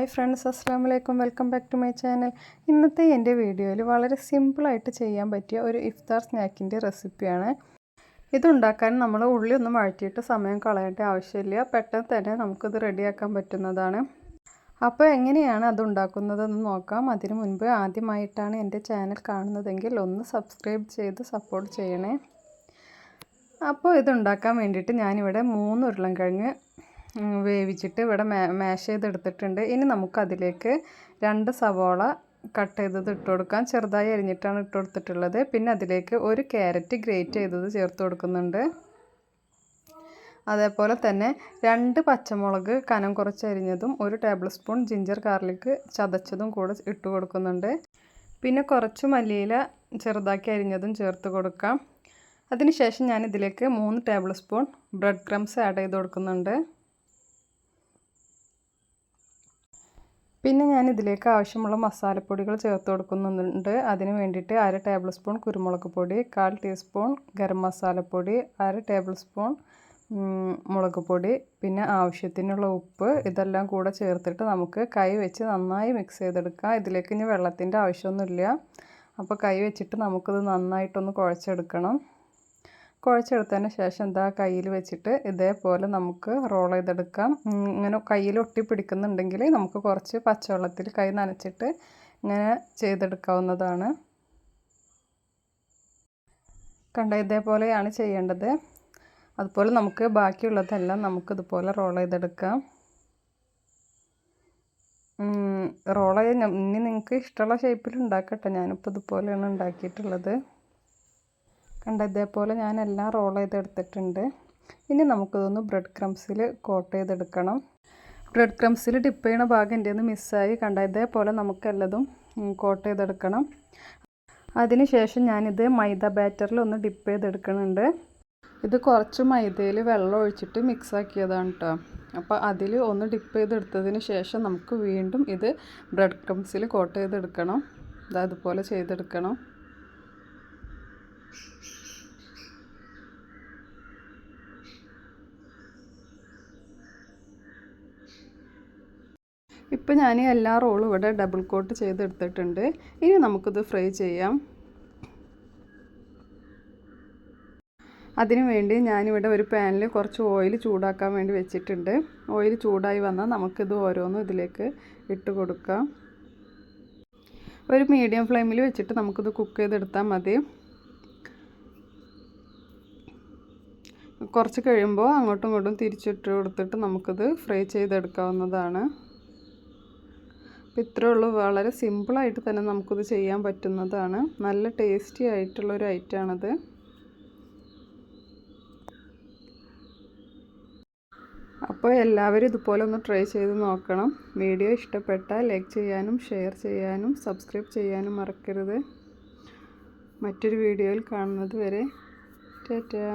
Hi friends അസ്സാം വലൈക്കും welcome back to my channel. ഇന്നത്തെ എന്റെ വീഡിയോയിൽ വളരെ സിമ്പിളായിട്ട് ചെയ്യാൻ പറ്റിയ ഒരു ഇഫ്താർ സ്നാക്കിന്റെ റെസിപ്പിയാണ്. ഇതുണ്ടാക്കാൻ നമ്മൾ ഉള്ളി ഒന്നും വഴറ്റിയിട്ട് സമയം കളയേണ്ട ആവശ്യമില്ല. പെട്ടെന്ന് തന്നെ നമുക്കിത് റെഡിയാക്കാൻ പറ്റുന്നതാണ്. അപ്പോൾ എങ്ങനെയാണ് അത് ഉണ്ടാക്കുന്നതെന്ന് നോക്കാം. അതിനു മുൻപ് ആദ്യമായിട്ടാണ് എന്റെ ചാനൽ കാണുന്നതെങ്കിൽ ഒന്ന് സബ്സ്ക്രൈബ് ചെയ്ത് സപ്പോർട്ട് ചെയ്യണേ. അപ്പോൾ ഇതുണ്ടാക്കാൻ വേണ്ടിയിട്ട് ഞാനിവിടെ മൂന്ന് ഉരുളൻകിഴങ്ങ് വേവിച്ചിട്ട് ഇവിടെ മാഷ് ചെയ്തെടുത്തിട്ടുണ്ട്. ഇനി നമുക്കതിലേക്ക് രണ്ട് സവോള കട്ട് ചെയ്തത് ഇട്ട് കൊടുക്കാം. ചെറുതായി അരിഞ്ഞിട്ടാണ് ഇട്ട് കൊടുത്തിട്ടുള്ളത്. പിന്നെ അതിലേക്ക് ഒരു ക്യാരറ്റ് ഗ്രേറ്റ് ചെയ്തത് ചേർത്ത് കൊടുക്കുന്നുണ്ട്. അതേപോലെ തന്നെ രണ്ട് പച്ചമുളക് കനം കുറച്ച് അരിഞ്ഞതും ഒരു ടേബിൾ സ്പൂൺ ജിഞ്ചർ ഗാർലിക് ചതച്ചതും കൂടെ ഇട്ട് കൊടുക്കുന്നുണ്ട്. പിന്നെ കുറച്ച് മല്ലിയില ചെറുതാക്കി അരിഞ്ഞതും ചേർത്ത് കൊടുക്കാം. അതിനുശേഷം ഞാൻ ഇതിലേക്ക് മൂന്ന് table spoon bread crumbs add ചെയ്ത് കൊടുക്കുന്നുണ്ട്. പിന്നെ ഞാൻ ഇതിലേക്ക് ആവശ്യമുള്ള മസാലപ്പൊടികൾ ചേർത്ത് കൊടുക്കുന്നുണ്ട്. അതിന് വേണ്ടിയിട്ട് അര ടേബിൾ സ്പൂൺ കുരുമുളക് പൊടി കാൽ ടീസ്പൂൺ ഗരം മസാലപ്പൊടി അര ടേബിൾ സ്പൂൺ മുളക് പൊടി പിന്നെ ആവശ്യത്തിനുള്ള ഉപ്പ്. ഇതെല്ലാം കൂടെ ചേർത്തിട്ട് നമുക്ക് കൈ വെച്ച് നന്നായി മിക്സ് ചെയ്തെടുക്കാം. ഇതിലേക്ക് ഇനി വെള്ളത്തിന്റെ ആവശ്യമൊന്നുമില്ല. അപ്പോൾ കൈ വെച്ചിട്ട് നമുക്കിത് നന്നായിട്ടൊന്ന് കുഴച്ചെടുക്കണം. കുഴച്ചെടുത്തതിന് ശേഷം എന്താ കയ്യിൽ വെച്ചിട്ട് ഇതേപോലെ നമുക്ക് റോൾ ചെയ്തെടുക്കാം. ഇങ്ങനെ കയ്യിൽ ഒട്ടി പിടിക്കുന്നുണ്ടെങ്കിൽ നമുക്ക് കുറച്ച് പച്ചവെള്ളത്തിൽ കൈ നനച്ചിട്ട് ഇങ്ങനെ ചെയ്തെടുക്കാവുന്നതാണ്. കണ്ട ഇതേപോലെയാണ് ചെയ്യേണ്ടത്. അതുപോലെ നമുക്ക് ബാക്കിയുള്ളതെല്ലാം നമുക്കിതുപോലെ റോൾ ചെയ്തെടുക്കാം. റോൾ ചെയ്ത് ഇനി നിങ്ങൾക്ക് ഇഷ്ടമുള്ള ഷേപ്പിൽ ഉണ്ടാക്കട്ടെ. ഞാനിപ്പോൾ ഇതുപോലെയാണ് ഉണ്ടാക്കിയിട്ടുള്ളത്. കണ്ട ഇതേപോലെ ഞാൻ എല്ലാം റോൾ ചെയ്തെടുത്തിട്ടുണ്ട്. ഇനി നമുക്കിതൊന്ന് ബ്രെഡ് ക്രംസിൽ കോട്ട് ചെയ്തെടുക്കണം. ബ്രെഡ് ക്രംസിൽ ഡിപ്പ് ചെയ്യണ ഭാഗം എന്റെ ഒന്ന് മിസ്സായി കണ്ട ഇതേപോലെ നമുക്കെല്ലതും കോട്ട് ചെയ്തെടുക്കണം. അതിനുശേഷം ഞാനിത് മൈദ ബാറ്ററിൽ ഒന്ന് ഡിപ്പ് ചെയ്തെടുക്കുന്നുണ്ട് ഇത് കുറച്ച് മൈദയിൽ വെള്ളം ഒഴിച്ചിട്ട് മിക്സ് ആക്കിയതാണ് കേട്ടോ അപ്പോൾ അതിൽ ഒന്ന് ഡിപ്പ് ചെയ്തെടുത്തതിന് ശേഷം നമുക്ക് വീണ്ടും ഇത് ബ്രെഡ് ക്രംസിൽ കോട്ട് ചെയ്തെടുക്കണം. അതുപോലെ ചെയ്തെടുക്കണം. ഇപ്പം ഞാൻ എല്ലാ റോളും ഇവിടെ ഡബിൾ കോട്ട് ചെയ്തെടുത്തിട്ടുണ്ട്. ഇനി നമുക്കിത് ഫ്രൈ ചെയ്യാം. അതിനു വേണ്ടി ഞാനിവിടെ ഒരു പാനിൽ കുറച്ച് ഓയിൽ ചൂടാക്കാൻ വേണ്ടി വെച്ചിട്ടുണ്ട്. ഓയിൽ ചൂടായി വന്നാൽ നമുക്കിത് ഓരോന്നും ഇതിലേക്ക് ഇട്ട് കൊടുക്കാം. ഒരു മീഡിയം ഫ്ലെയിമിൽ വെച്ചിട്ട് നമുക്കിത് കുക്ക് ചെയ്തെടുത്താൽ മതി. കുറച്ച് കഴിയുമ്പോൾ അങ്ങോട്ടും ഇങ്ങോട്ടും തിരിച്ചിട്ട് കൊടുത്തിട്ട് നമുക്കിത് ഫ്രൈ ചെയ്തെടുക്കാവുന്നതാണ്. ഇത്രയേ ഉള്ളൂ വളരെ സിമ്പിളായിട്ട് തന്നെ നമുക്കിത് ചെയ്യാൻ പറ്റുന്നതാണ്. നല്ല ടേസ്റ്റി ആയിട്ടുള്ളൊരു ഐറ്റമാണത് അപ്പോൾ എല്ലാവരും ഇതുപോലെ ഒന്ന് ട്രൈ ചെയ്ത് നോക്കണം. വീഡിയോ ഇഷ്ടപ്പെട്ടാൽ ലൈക്ക് ചെയ്യാനും ഷെയർ ചെയ്യാനും സബ്സ്ക്രൈബ് ചെയ്യാനും മറക്കരുത്. മറ്റൊരു വീഡിയോയിൽ കാണുന്നത് വരെ ടാറ്റാ.